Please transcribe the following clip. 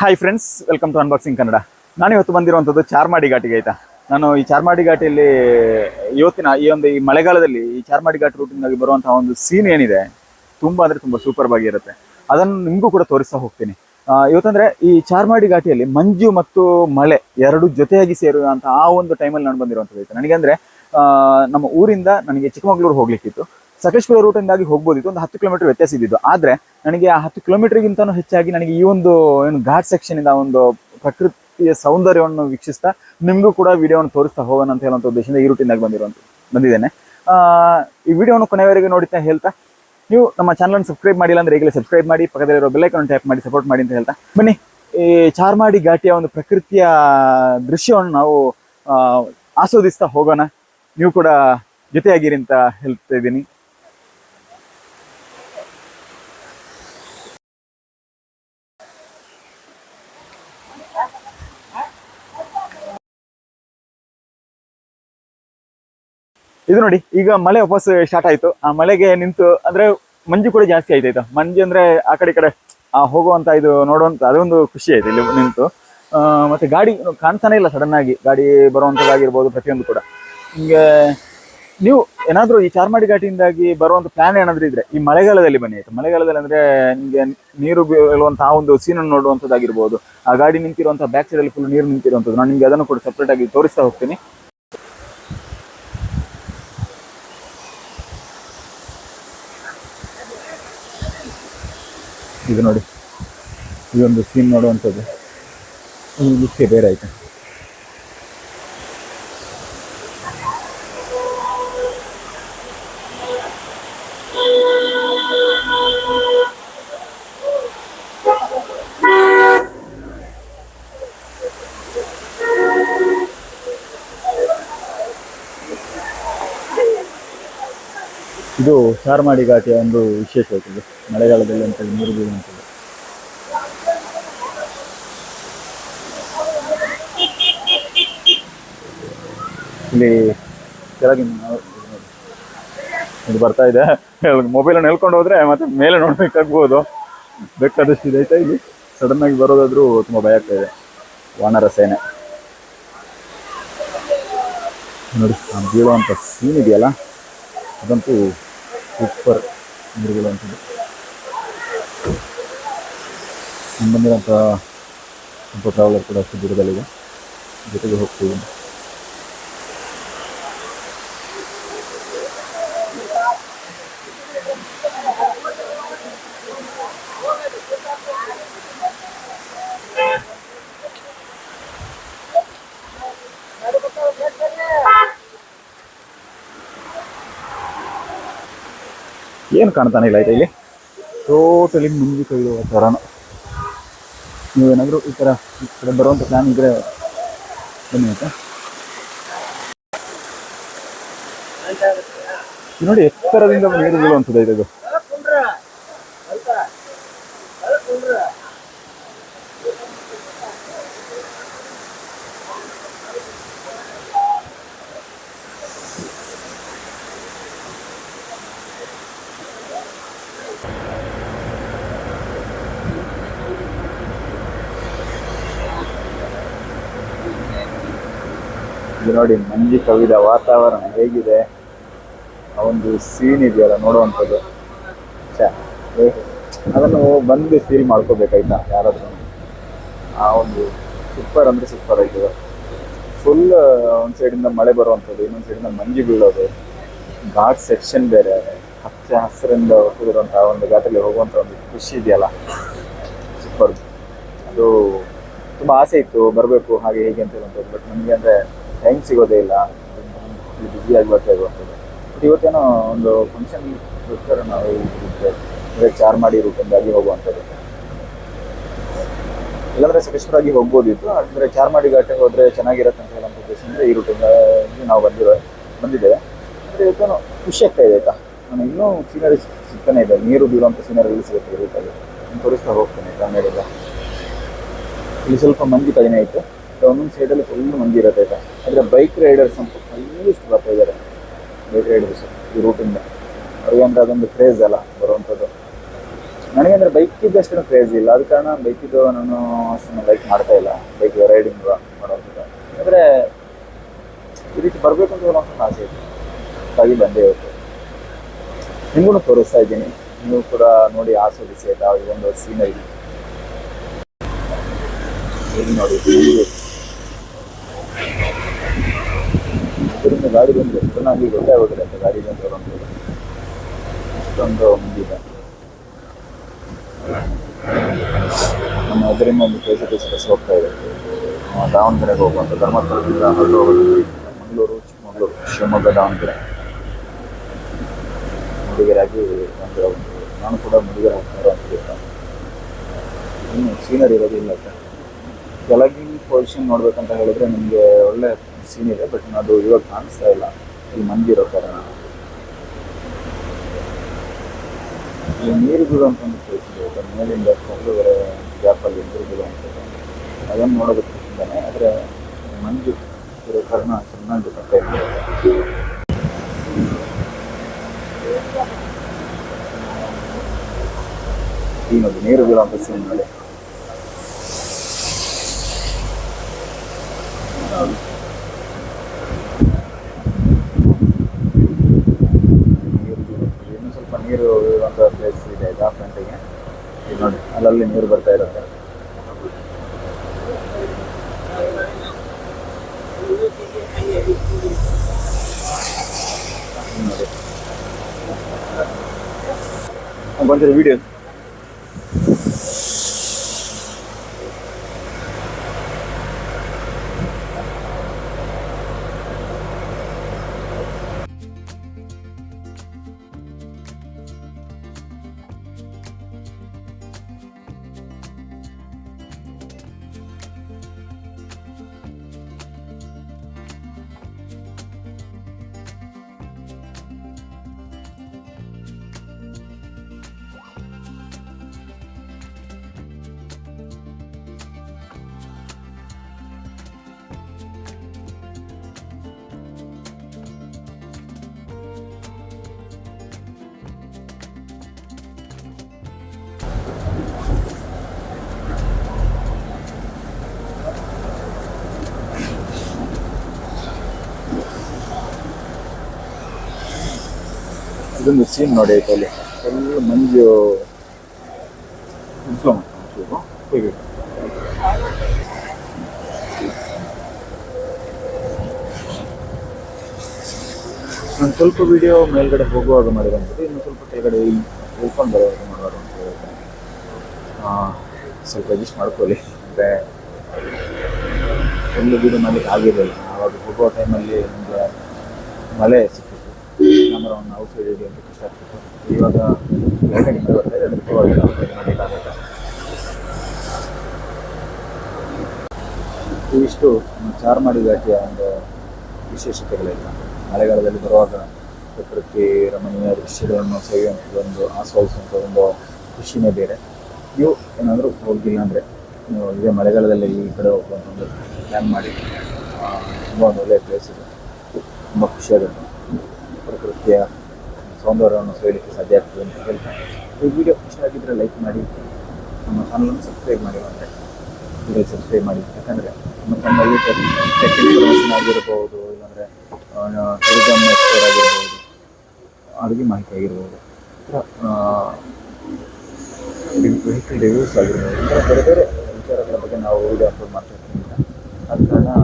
Hi friends welcome to unboxing Kannada ನಾನು ಇವತ್ತು ಬಂದಿರುವಂಥದ್ದು ಚಾರ್ಮಾಡಿ ಘಾಟಿಗೆ, ಆಯ್ತಾ? ನಾನು ಈ ಚಾರ್ಮಾಡಿ ಘಾಟಿಯಲ್ಲಿ ಇವತ್ತಿನ ಈ ಒಂದು ಈ ಮಳೆಗಾಲದಲ್ಲಿ ಈ ಚಾರ್ಮಾಡಿ ಘಾಟ್ ರೂಟಿನಾಗಿ ಬರುವಂತಹ ಒಂದು ಸೀನ್ ಏನಿದೆ, ತುಂಬಾ ಅಂದ್ರೆ ತುಂಬಾ ಸೂಪರ್ ಆಗಿರುತ್ತೆ ಅದನ್ನು ನಿಮಗೂ ಕೂಡ ತೋರಿಸ್ತಾ ಹೋಗ್ತೀನಿ. ಇವತ್ತಂದ್ರೆ ಈ ಚಾರ್ಮಾಡಿ ಘಾಟಿಯಲ್ಲಿ ಮಂಜು ಮತ್ತು ಮಳೆ ಎರಡು ಜೊತೆಯಾಗಿ ಸೇರುವಂತ ಆ ಒಂದು ಟೈಮಲ್ಲಿ ನಾನು ಬಂದಿರುವಂಥದ್ದು, ಆಯ್ತು? ನನಗೆ ಅಂದ್ರೆ ನಮ್ಮ ಊರಿಂದ ನನಗೆ ಚಿಕ್ಕಮಗಳೂರು ಹೋಗ್ಲಿಕ್ಕಿತ್ತು. ಸಕಲೇಶ್ಪುರ ರೂಟಿಂದಾಗಿ ಹೋಗ್ಬೋದಿತ್ತು. ಒಂದು ಹತ್ತು ಕಿಲೋಮೀಟರ್ ವ್ಯತ್ಯಾಸ ಇದ್ದಿದ್ದು. ಆದ್ರೆ ನನಗೆ ಆ ಹತ್ತು ಕಿಲೋಮೀಟರ್ಗಿಂತನೂ ಹೆಚ್ಚಾಗಿ ನನಗೆ ಈ ಒಂದು, ಏನು ಘಾಟ್ ಸೆಕ್ಷನ್ ಇಂದ ಒಂದು ಪ್ರಕೃತಿಯ ಸೌಂದರ್ಯವನ್ನು ವೀಕ್ಷಿಸ್ತಾ ನಿಮಗೂ ಕೂಡ ವಿಡಿಯೋವನ್ನು ತೋರಿಸ್ತಾ ಹೋಗೋಣ ಅಂತ ಹೇಳುವಂಥ ಉದ್ದೇಶದಿಂದ ಈ ರೂಟಿಂದಾಗಿ ಬಂದಿರುವಂಥ ಬಂದಿದ್ದೇನೆ. ಈ ವಿಡಿಯೋವನ್ನು ಕೊನೆಯವರೆಗೆ ನೋಡುತ್ತಾ ಹೇಳ್ತಾ, ನೀವು ನಮ್ಮ ಚಾನಲ್ ಸಬ್ಸ್ಕ್ರೈಬ್ ಮಾಡಿಲ್ಲ ಅಂದ್ರೆ ಈಗಲೇ ಸಬ್ಸ್ಕ್ರೈಬ್ ಮಾಡಿ, ಪಕ್ಕದಲ್ಲಿರೋ ಬೆಲ್ಲೈಕನ್ ಟ್ಯಾಪ್ ಮಾಡಿ ಸಪೋರ್ಟ್ ಮಾಡಿ ಅಂತ ಹೇಳ್ತಾ. ಬನ್ನಿ, ಈ ಚಾರ್ಮಾಡಿ ಘಾಟಿಯ ಒಂದು ಪ್ರಕೃತಿಯ ದೃಶ್ಯವನ್ನು ನಾವು ಆಸ್ವಾದಿಸ್ತಾ ಹೋಗೋಣ. ನೀವು ಕೂಡ ಜೊತೆಯಾಗಿರಿ ಅಂತ ಹೇಳ್ತಾ ಇದ್ದೀನಿ. ಇದು ನೋಡಿ, ಈಗ ಮಳೆ ವಾಪಸ್ ಸ್ಟಾರ್ಟ್ ಆಯ್ತು. ಆ ಮಳೆಗೆ ನಿಂತು, ಅಂದ್ರೆ ಮಂಜು ಕೂಡ ಜಾಸ್ತಿ ಆಯ್ತಾಯ್ತು ಮಂಜು ಅಂದ್ರೆ ಆ ಕಡೆ ಈ ಕಡೆ, ಆ ಹೋಗುವಂತ ಇದು, ನೋಡುವಂತ ಅದೊಂದು ಖುಷಿ ಆಯ್ತು ಇಲ್ಲಿ ನಿಂತು. ಮತ್ತೆ ಗಾಡಿ ಕಾಣ್ತಾನೆ ಇಲ್ಲ ಸಡನ್ ಆಗಿ. ಗಾಡಿ ಬರುವಂಥದ್ದಾಗಿರ್ಬೋದು ಪ್ರತಿಯೊಂದು ಕೂಡ. ಹಿಂಗೆ, ನೀವು ಏನಾದರೂ ಈ ಚಾರ್ಮಾಡಿ ಘಾಟಿಯಿಂದಾಗಿ ಬರುವಂಥ ಪ್ಲಾನ್ ಏನಾದರೂ ಇದ್ರೆ, ಈ ಮಳೆಗಾಲದಲ್ಲಿ ಬನ್ನಿ ಆಯಿತು? ಮಳೆಗಾಲದಲ್ಲಿ ಅಂದ್ರೆ ನಿಮಗೆ ನೀರು ಬೀಳುವಂಥ ಆ ಒಂದು ಸೀನನ್ನು ನೋಡುವಂತದ್ದಾಗಿರ್ಬೋದು. ಆ ಗಾಡಿ ನಿಂತಿರುವಂಥ ಬ್ಯಾಕ್ ಸೈಡಲ್ಲಿ ಫುಲ್ ನೀರು ನಿಂತಿರುವಂಥದ್ದು ನಾನು ನಿಮಗೆ ಅದನ್ನು ಕೂಡ ಸಪ್ರೇಟಾಗಿ ತೋರಿಸ್ತಾ ಹೋಗ್ತೀನಿ. ಇದು ನೋಡಿ. ಇದೊಂದು ಸೀನ್ ನೋಡುವಂಥದ್ದು. ಈ ಮುಖ್ಯ ಬೇರೆ ಆಯ್ತು ಇದು ಚಾರ್ಮಾಡಿ ಘಾಟಿಯ ಒಂದು ವಿಶೇಷವಾಗಿದೆ ಮಳೆಗಾಲದಲ್ಲಿ ಅಂತೇಳಿ ನೀರು ಬೀಳುವಂಥದ್ದು ಇಲ್ಲಿ ಕೆಳಗಿನ ಇದು ಬರ್ತಾ ಇದೆ. ಮೊಬೈಲನ್ನು ಹೇಳ್ಕೊಂಡು ಹೋದ್ರೆ ಮತ್ತೆ ಮೇಲೆ ನೋಡ್ಬೇಕಾಗ್ಬೋದು. ಬೇಕಾದಷ್ಟು ಇದೈತೆ ಇಲ್ಲಿ. ಸಡನ್ ಆಗಿ ಬರೋದಾದ್ರೂ ತುಂಬಾ ಭಯ ಆಗ್ತಾ ಇದೆ. ವಾನರ ಸೇನೆ. ನೋಡಿ, ಆ ಬೀಳುವಂಥ ಸೀನ್ ಇದೆಯಲ್ಲ? ಅದಂತೂ ಸೂಪರ್ ನೀರು ಬೀಳುವಂಥದ್ದು ನಮ್ಮ ಬಂದಿರೋಂಥ ಟ್ರಾವೆಲರ್ ಕೂಡ ಅಷ್ಟು ದೂರದಲ್ಲಿದೆ. ಜೊತೆಗೆ ಹೋಗ್ತೀವಿ. ಏನು ಕಾಣ್ತಾನೆ ಇಲ್ಲ ಆಯ್ತಾ ಇಲ್ಲಿ ಟೋಟಲಿ ಮುಂದೆ ಕೈದು ವಾತಾವರಣ ನೀವೇನಾದರೂ ಈ ಥರ ಈ ಕಡೆ ಬರುವಂಥ ಪ್ಲ್ಯಾನ್ ಇದ್ರೆ ಬನ್ನಿ ಆಯಿತಾ ನೋಡಿ ಎತ್ತರದಿಂದ ನೀರು ಬೀಳುವಂಥದ್ದು ಇದು ಇದು ನೋಡಿ, ಮಂಜು ಕವಿದ ವಾತಾವರಣ ಹೇಗಿದೆ? ಆ ಒಂದು ಸೀನ್ ಇದೆಯಲ್ಲ, ನೋಡುವಂಥದ್ದು. ಅದನ್ನು ಬಂದು ಫೀಲ್ ಮಾಡ್ಕೋಬೇಕಾಯ್ತಾ, ಯಾರಾದ್ರೂ? ಆ ಒಂದು ಸೂಪರ್ ಅಂದ್ರೆ ಸೂಪರ್ ಆಯ್ತದೆ. ಫುಲ್ ಒಂದು ಸೈಡಿಂದ ಮಳೆ ಬರುವಂಥದ್ದು, ಇನ್ನೊಂದು ಸೈಡಿಂದ ಮಂಜು ಬೀಳೋದು. ಘಾಟ್ ಸೆಕ್ಷನ್ ಬೇರೆ, ಹಚ್ಚ ಹಸಿರಿಂದ ಹೋಗಿರುವಂತಹ ಒಂದು ಘಾಟಲ್ಲಿ ಹೋಗುವಂಥ ಒಂದು ಖುಷಿ ಇದೆಯಲ್ಲ. ಸೂಪರ್ ಅದು ತುಂಬ ಆಸೆ ಇತ್ತು, ಬರಬೇಕು, ಹಾಗೆ ಹೇಗೆ ಅಂತ ಹೇಳುವಂಥದ್ದು ಬಟ್ ನಮಗೆ ಅಂದರೆ ಟೈಮ್ ಸಿಗೋದೇ ಇಲ್ಲ. ಬ್ಯುಸಿಯಾಗಿ ಬರ್ತಾ ಇರುವಂಥದ್ದು ಬಟ್ ಇವತ್ತೇನೋ ಒಂದು ಫಂಕ್ಷನ್ ಗೋಸ್ಕರ ನಾವು ಅಂದರೆ ಚಾರ್ಮಾಡಿ ರೂಟಿಂದಾಗಿ ಹೋಗುವಂಥದ್ದು. ಇಲ್ಲಾಂದ್ರೆ ಸಕಲೇಶ್ವರಾಗಿ ಹೋಗ್ಬೋದಿತ್ತು ಅಂದರೆ ಚಾರ್ಮಾಡಿ ಘಾಟಿಗೆ ಹೋದ್ರೆ ಚೆನ್ನಾಗಿರತ್ತೆ ಅಂತ ಹೇಳುವಂಥ ಉದ್ದೇಶದಿಂದ ಈ ರೂಟಿಂದ ನಾವು ಬಂದಿರೋ, ಬಂದಿದ್ದೇವೆ. ಅಂದರೆ ಇವತ್ತೇನೋ ಖುಷಿ ಆಗ್ತಾ ಇದೆ ಆಯ್ತಾ? ನಾನು ಇನ್ನೂ ಸೀನರಿ ಸಿಗ್ತಾನೆ ಇದೆ. ನೀರು ಬೀಳುವಂಥ ಸೀನರಿ ಸಿಗುತ್ತೆ ರೂಟಲ್ಲಿ ನಾನು ತೋರಿಸ್ತಾ ಹೋಗ್ತೇನೆ ಆಮೇಲೆ ಇಲ್ಲಿ ಸ್ವಲ್ಪ ಮಂದಿ ಕಡಿಮೆ ಆಯಿತು ಒಂದೊಂದು ಸೈಡಲ್ಲಿ ಫುಲ್ ಮಂದಿರೋದು ಇದೆ. ಆದರೆ ಬೈಕ್ ರೈಡರ್ಸ್ ಅಂತ ಫುಲ್ಲಿಷ್ಟು ಬರ್ತಾ ಇದ್ದಾರೆ. ಬೈಕ್ ರೈಡರ್ಸ್ ಈ ರೂಟಿಂದ ಅಂದರೆ ಅದೊಂದು ಕ್ರೇಜ್ ಅಲ್ಲ ಬರುವಂಥದ್ದು ನನಗಂದ್ರೆ ಬೈಕ್ ಇದ್ದಷ್ಟು ಕ್ರೇಜ್ ಇಲ್ಲ. ಅದ ಕಾರಣ ಬೈಕಿದ್ದು ನಾನು ಅಷ್ಟು ಬೈಕ್ ಮಾಡ್ತಾ ಇಲ್ಲ. ಬೈಕ್ ರೈಡಿಂಗ್ ಮಾಡೋವಂಥದ್ದು ಅಂದರೆ ಈ ರೀತಿ ಬರಬೇಕು ಅಂತ ಒಂದು ಆಸೆ ಇದೆ. ಹಾಗಾಗಿ ಬಂದೇ ಇವತ್ತು ನಿಮಗೂ ತೋರಿಸ್ತಾ ಇದ್ದೀನಿ. ನೀವು ಕೂಡ ನೋಡಿ ಆಸ್ವಾದಿಸಿ ಆಯ್ತಾ? ಒಂದು ಸೀನರಿ ನೋಡಿ. ಇದರಿಂದ ಗಾಡಿ ಬಂದರೆ ಚೆನ್ನಾಗಿ ಆಗೋದಿಲ್ಲ ಅಂತ ಗಾಡಿ ಬಂದು ಬಂದು ಅಷ್ಟೊಂದು ಮುಂದಿದೆ ನಮ್ಮ ಅದರಿಂದ ಒಂದು ಕೆಲಸ ಕೆಲಸ ಕೆಲಸ ಹೋಗ್ತಾ ಇದೆ. ದಾವಣಗೆರೆಗೆ ಹೋಗುವಂಥ ಧರ್ಮಸ್ಥಳದಿಂದ ಹೊರಟು ಹೋಗೋದು. ಮಂಗಳೂರು, ಚಿಕ್ಕಮಗಳೂರು, ಶಿವಮೊಗ್ಗ, ದಾವಣಗೆರೆ. ಮುಡಿಗೆರಾಗಿ ಬಂದಿರೋ ಒಂದು ನಾನು ಕೂಡ ಮುಡಿಗೆರೆ ಹೋಗ್ತಾರೋ ಅಂತ ಇನ್ನು ಸೀನರಿ ಇರೋದಿಲ್ಲ ಸರ್ ಕೆಳಗಿನ ಪೊಸಿಷನ್ ನೋಡ್ಬೇಕಂತ ಹೇಳಿದ್ರೆ ನಿಮಗೆ ಒಳ್ಳೆ ಸೀನ್ ಇದೆ ಬಟ್ ಅದು ಇವಾಗ ಕಾಣಿಸ್ತಾ ಇಲ್ಲ. ಇಲ್ಲಿ ಮಂದಿರೋ ಕಾರಣ ಇಲ್ಲಿ ನೀರು ಅಂತ ಒಂದು ಪ್ಲೇಸ್ ಇದೆ ಮೇಲಿಂದ ಕೊಂಡುವರೆ ಗ್ಯಾಪಲ್ಲಿ ನೀರು ಅಂತ ಅದನ್ನು ನೋಡೋದಕ್ಕೆ ತುಂಬಾನೇ, ಆದರೆ ಮಂಜು ಇರೋ ಕಾರಣ ಚೆನ್ನಾಗಿ ಬರ್ತಾ ಇದೆ ನೋಡಿ ನೀರು ಬೀಳುವಂಥ ಸೀನ್ ನೋಡಿ ನೀರು ಬೀಳುತ್ತೆ. ಇನ್ನೂ ಸ್ವಲ್ಪ ನೀರು ಇರುವಂಥ ಪ್ಲೇಸ್ ಇದೆ ಆಯ್ತಾ ಫ್ರಂಟಿಗೆ ಇದು ನೋಡಿ ಅಲ್ಲಲ್ಲಿ ನೀರು ಬರ್ತಾ ಇರುತ್ತೆ ಇಲ್ಲಿ ನೋಡಿ ಬಂದಿರೋ ವಿಡಿಯೋ ಇದೊಂದು ಸೀನ್ ನೋಡಿ ಅಲ್ಲಿ ಫುಲ್ ಮಂಜು ಇನ್ಫ್ಲೋ ಹೋಗಿ? ಸ್ವಲ್ಪ ವಿಡಿಯೋ ಮೇಲ್ಗಡೆ ಹೋಗುವಾಗ ಮಾಡಿರೋಂಥದ್ದು ಇನ್ನು ಸ್ವಲ್ಪ ಕೆಳಗಡೆ ಇಲ್ಲಿ ಉಳ್ಕೊಂಡು ಬರುವಾಗ ಮಾಡುವಾಗ ಅಂತ ಹೇಳ್ತೇನೆ. ಹಾಂ ಸ್ವಲ್ಪ ಅಡ್ಜಸ್ಟ್ ಮಾಡ್ಕೊಳ್ಳಿ. ಅಂದರೆ ಒಂದು ವಿಡಿಯೋ ಮಾಡಲಿಕ್ಕೆ ಆಗಿರಲಿಲ್ಲ. ಆವಾಗ ಹೋಗುವ ಟೈಮಲ್ಲಿ ನಮಗೆ ಮಳೆ ಸಿಕ್ಕಿತ್ತು. ಕ್ಯಾಮರಾವನ್ನು ಔಟ್ಸೈಡ್ ಅಂತ ಕಷ್ಟ ಆಗ್ತಿತ್ತು ಇವಾಗ ಲೈಟಿಂಗ್ ಬರ್ತಾ ಇದೆ ಅದಕ್ಕೆ ಪರವಾಗಿಲ್ಲ. ಮಾಡಲಿಕ್ಕಾಗುತ್ತೆ ಇವಿಷ್ಟು ಚಾರ್ಮಾಡಿ ಘಾಟಿಯ ಒಂದು ವಿಶೇಷತೆಗಳಿಲ್ಲ. ಮಳೆಗಾಲದಲ್ಲಿ ಬರುವಾಗ ಪ್ರಕೃತಿ, ರಮಣೀಯ ದೃಶ್ಯಗಳನ್ನು ಸವಿಯುವಂಥದ್ದು ಒಂದು ಆಸ್ವಾದಿಸುವಂಥ ಒಂದು ಖುಷಿನೇ ಬೇರೆ. ನೀವು ಏನಾದರೂ ಹೋಗಿಲ್ಲ ಅಂದರೆ ನೀವು ಇದೇ ಮಳೆಗಾಲದಲ್ಲಿ ಈ ಕಡೆ ಹೋಗುವಂಥ ಒಂದು ಪ್ಲ್ಯಾನ್ ಮಾಡಿ. ತುಂಬ ಒಂದು ಒಳ್ಳೆಯ ಪ್ಲೇಸ್ ಇದೆ. ತುಂಬ ಖುಷಿಯಾಗುತ್ತೆ ಪ್ರಕೃತಿಯ ಸೌಂದರ್ಯವನ್ನು ಸೇರಲಿಕ್ಕೆ ಸಾಧ್ಯ ಆಗ್ತದೆ ಅಂತ ಹೇಳ್ತಾರೆ. ಈ ವಿಡಿಯೋ ಇಷ್ಟ ಆಗಿದ್ದರೆ ಲೈಕ್ ಮಾಡಿ, ನಮ್ಮ ಚಾನಲನ್ನು ಸಬ್ಸ್ಕ್ರೈಬ್ ಮಾಡಿ ಅಂದರೆ ವಿಡಿಯೋ ಸಬ್ಸ್ಕ್ರೈಬ್ ಮಾಡಿ. ಯಾಕಂದರೆ ನಮ್ಮ ಚಾನಲ್ ಟೆಕ್ ಇನ್ಫಾರ್ಮೇಷನ್ ಆಗಿರ್ಬೋದು, ಇಲ್ಲಾಂದರೆ ಟೂರಿಸಮ್ ಎಕ್ಸ್ಪೋರ್ ಆಗಿರ್ಬೋದು, ಅಡುಗೆ ಮಾಹಿತಿ ಆಗಿರ್ಬೋದು ವೆಹಿಕಲ್ ರಿವ್ಯೂಸ್ ಆಗಿರ್ಬೋದು ಬೇರೆ ಬೇರೆ ವಿಚಾರಗಳ ಬಗ್ಗೆ ನಾವು ವಿಡಿಯೋ ಅಪ್ಲೋಡ್ ಮಾಡ್ತಾ ಇರ್ತೀವಿ. ಅದನ್ನು